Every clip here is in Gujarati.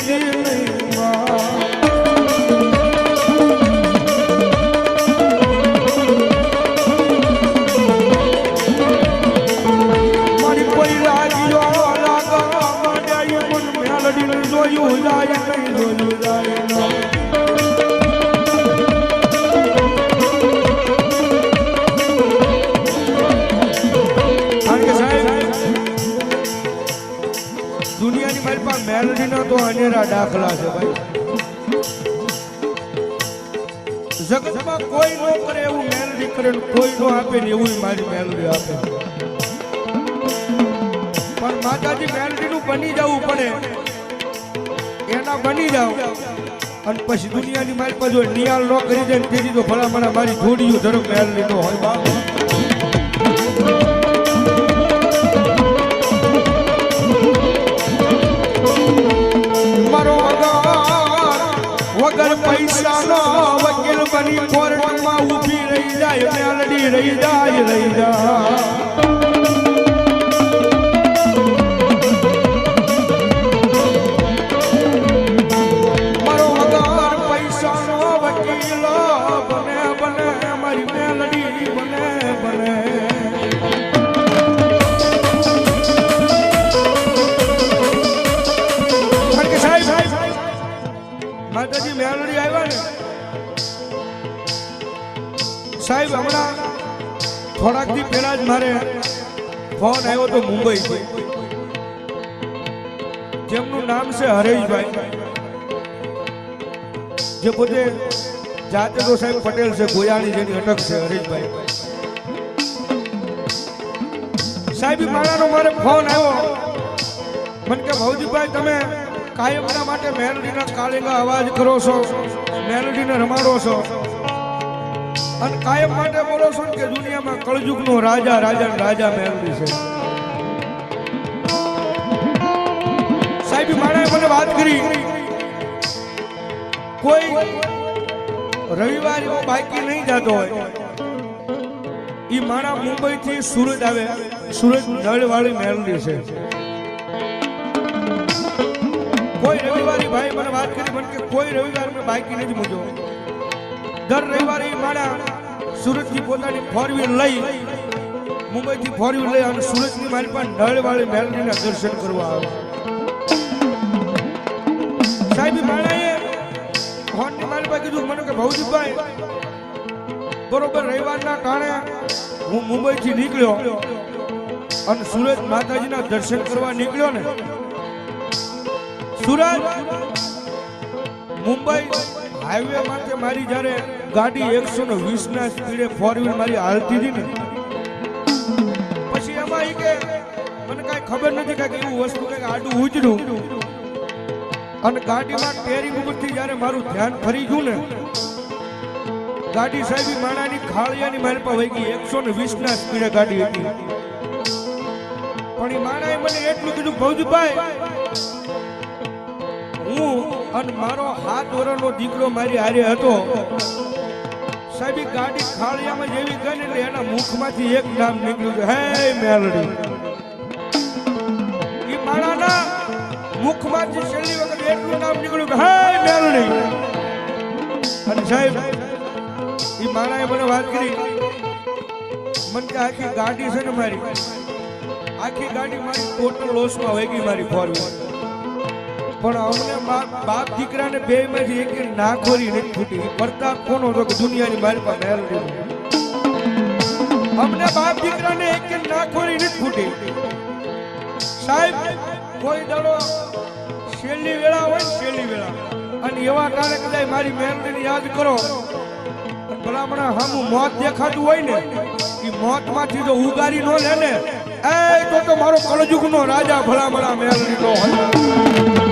નહીં મેલડીના તો અનેરા દાખલા છે ભાઈ. જગતમાં કોઈ નો કરે એવું મેલડી કરે કોઈ નો આપે ને એવું મારી મેલડી આપે. પણ માતાજી મેલડીનું બની જવું પડે. એના બની જાવ અને પછી દુનિયાની મારી પાસે નિયાલ ન કરી દે ને તેથી તો ભલામણા મારી જોડીઓ ધરમ મેલડી નો હોય બાપ. વકીલ બની કોર્ટમાં ઊભી રહી જાય મેલડી રહી જાય રહી જાય. મારે ફોન આવ્યો તો મુંબઈ. જેમનું નામ છે હરેશભાઈ. જે પોતે જાતે સાહેબ પટેલ છે ગોયાણી જેની અટક છે હરેશભાઈ. સાહેબ મારાનો મારે ફોન આવ્યો મને કે ભૌજીભાઈ તમે કાયમના માટે મેલડીના કાળીના અવાજ કરો છો, મેલડીને રમાડો છો. અને કાયમ માટે બોલો છો કે દુનિયામાં કળજુગ નો રાજા રાજા રાજા મેળવી છે. સાહેબ, ઈ માણાએ મને વાત કરી. કોઈ રવિવાર એવો બાકી નહીં જતો હોય. એ માણા મુંબઈ થી સુરત આવે, સુરત નળવાળી મેળવી છે. કોઈ રવિવારી ભાઈ મને વાત કરી, મને કે કોઈ રવિવાર મેં બાકી નથી મૂક્યો. દર રવિવારે ઈ માણા સુરતથી પોતાની ફોર વ્હીલ લઈ મુંબઈ થી ફોર વ્હીલ લઈ અને સુરતની મારી પાસે નળવાળી મેલડીના દર્શન કરવા આવે. સાહેબ માણાએ ફોનની મારી પાસે કીધું, મને કે ભૌજીભાઈ બરોબર રવિવારના કારણે હું મુંબઈ થી નીકળ્યો અને સુરત માતાજીના દર્શન કરવા નીકળ્યો ને. સુરત મુંબઈ હાઈવે માટે મારી જ્યારે ગાડી એકસો ને વીસ ના સ્પીડે ફોર વ્હીલ મારી હાલતી હતી ને, પછી એમાં એ કે મને કાંઈ ખબર નથી કાંઈક એવું વસ્તુ કાંઈક આડું ઉજડું અને ગાડીમાં ટેરિંગ ઉપરથી જ્યારે મારું ધ્યાન ફરી ગયું ને, ગાડી સાહેબી માણાની ખાળિયાની મારી પાસે વહી ગઈ, એકસો ને વીસ ના સ્પીડે ગાડી હતી. પણ એ માણાએ મને એટલું કીધું ભૌજીભાઈ હું અને મારો હાથ ધોરણનો દીકરો મારી હારે હતો. સાહેબ ગાડી ખાળિયામાં જેવી ગઈ એટલે એના મુખમાંથી એક નામ નીકળ્યું કે હે મેલડી. ઈ માણાના મુખમાંથી છેલ્લી વખત એટલું નામ નીકળ્યું કે હે મેલડી. અને સાહેબ, ઈ માણાએ મને વાત કરી. મને કે આખી ગાડી છે ને મારી? આખી ગાડી મારી ટોટલ લોસમાં વહી ગઈ મારી ફોર વ્હીલ પણ અમને બાપ દીકરાને બે માંથી એક ના ખોરી નથી ફૂટી પ્રતાપ કોનો તો દુનિયાની મારી પાસે મેલ અમને બાપ દીકરાને એક ના ખોરી નથી ફૂટી સાહેબ, કોઈ દડો છેલ્લી વેળા હોય ને છેલ્લી વેળા. અને એવા કારણે કદાચ મારી મેલડીને યાદ કરો. ભલામણા હામું મોત દેખાતું હોય ને, એ મોતમાંથી જો ઉગારી નો લે ને. એ તો તો મારો કળજુગનો રાજા ભલામણા મેલડી નો હોય.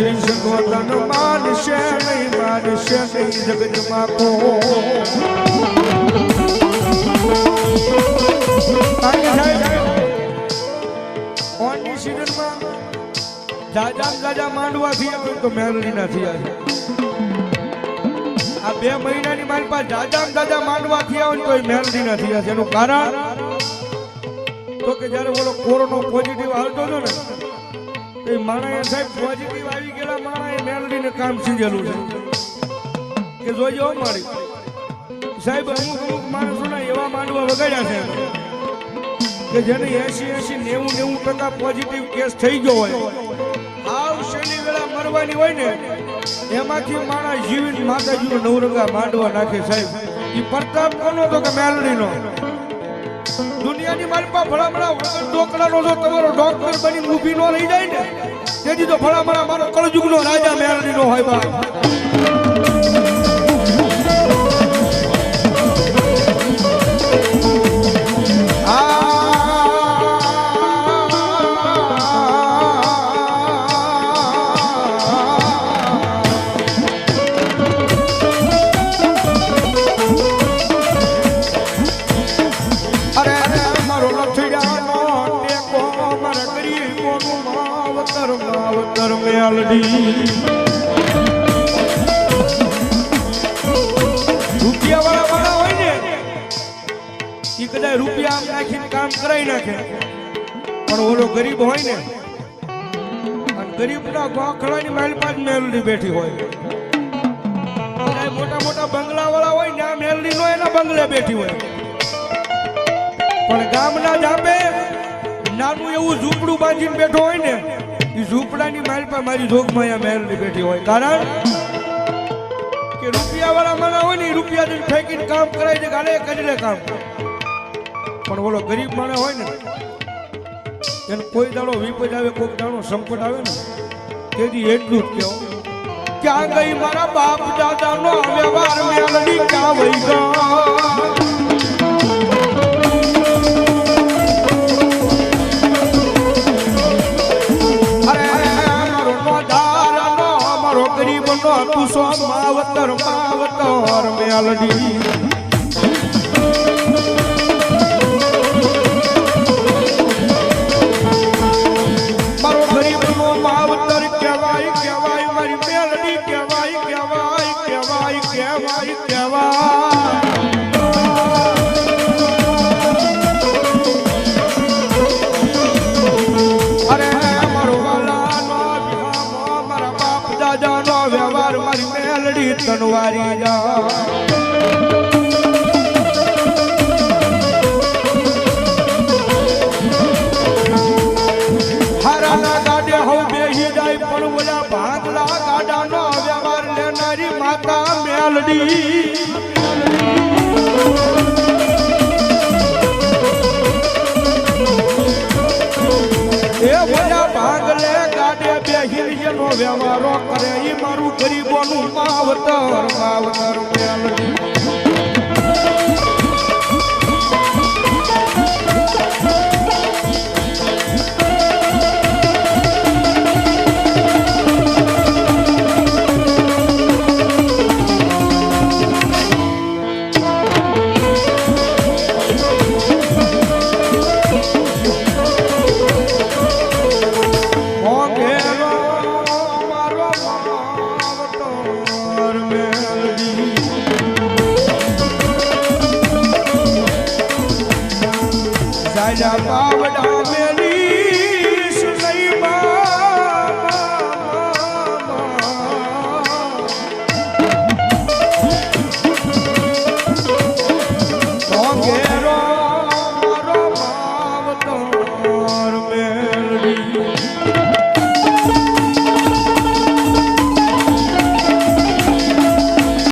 શ્રી સગવતન માનશે નહીં માનશે નહીં જગતમાં કો ઓનની સિઝનમાં જાજા જાજા માંડવા થયા તો મેલડી ના થયા આ બે મહિનાની મારી પાસે જાજા જાજા માંડવા થયા હોય તો મેલડી ના થયા એનું કારણ તો જ્યારે બોલો કોરોનો પોઝિટિવ આવતો હતો ને એ માણસે સાહેબ પોઝિટિવ આવી ગયેલા માણસે મેલડીને કામ સીધેલું છે. કે જોજો મારી. સાહેબ, અમુક અમુક માણસોના એવા માંડવા વગાડ્યા છે. કે જેને એસી એસી નેવું નેવું ટકા પોઝિટિવ કેસ થઈ ગયો હોય. આવ શનિ વેળા મરવાની હોય ને, એમાંથી માણસ જીવીને માતાજીનો નવરંગા માંડવા નાખે સાહેબ. એ પ્રતાપ કોનો તો કે મેલડીનો? દુનિયાની પાસે ભલામણા વગર ઢોકળાનો જો તમારો ડોક્ટર બની ઊભી નો લઈ જાય ને, તેથી તો ભલામણા મારો કળજુગનો રાજા મેલડીનો હોય બા મેલડી રૂપિયા વાળા વાળા હોય ને એ કદાચ રૂપિયા આમ નાખીને કામ કરાવી નાખે. પણ ઓલો ગરીબ હોય ને, અને ગરીબના ગોખલાની માલ પાંચ મેલડી બેઠી હોય. મોટા મોટા બંગલા વાળા હોય ને, આ મેલડી નો એના બંગલે બેઠી હોય. પણ ગામના જાપે નાનું એવું ઝૂંપડું બાંધીને બેઠો હોય ને માલ પર મારી જોગમાયા મેલની બેઠી હોય. કારણ કે રૂપિયા વાળા માણા હોય ને રૂપિયા ફેંકીને કામ કરાય છે ગાલે કરી લે કામ પણ ઓલો ગરીબ માણસ હોય ને, એને કોઈ દાડો વિપદ આવે કોઈ દાડો સંકટ આવે ને, તેથી એટલું જ કહેવું ક્યાં ગઈ મારા બાપ દાદાનો વ્યવહાર મેળવી ક્યાં વહી ગયો? તું સો માવતર માવતર મેલડી. વ્યવહાર લેનારી માતા મેલડી. જેનો વ્યવહારો કરે એ મારું ગરીબોનું માવતર માવતર મેલડી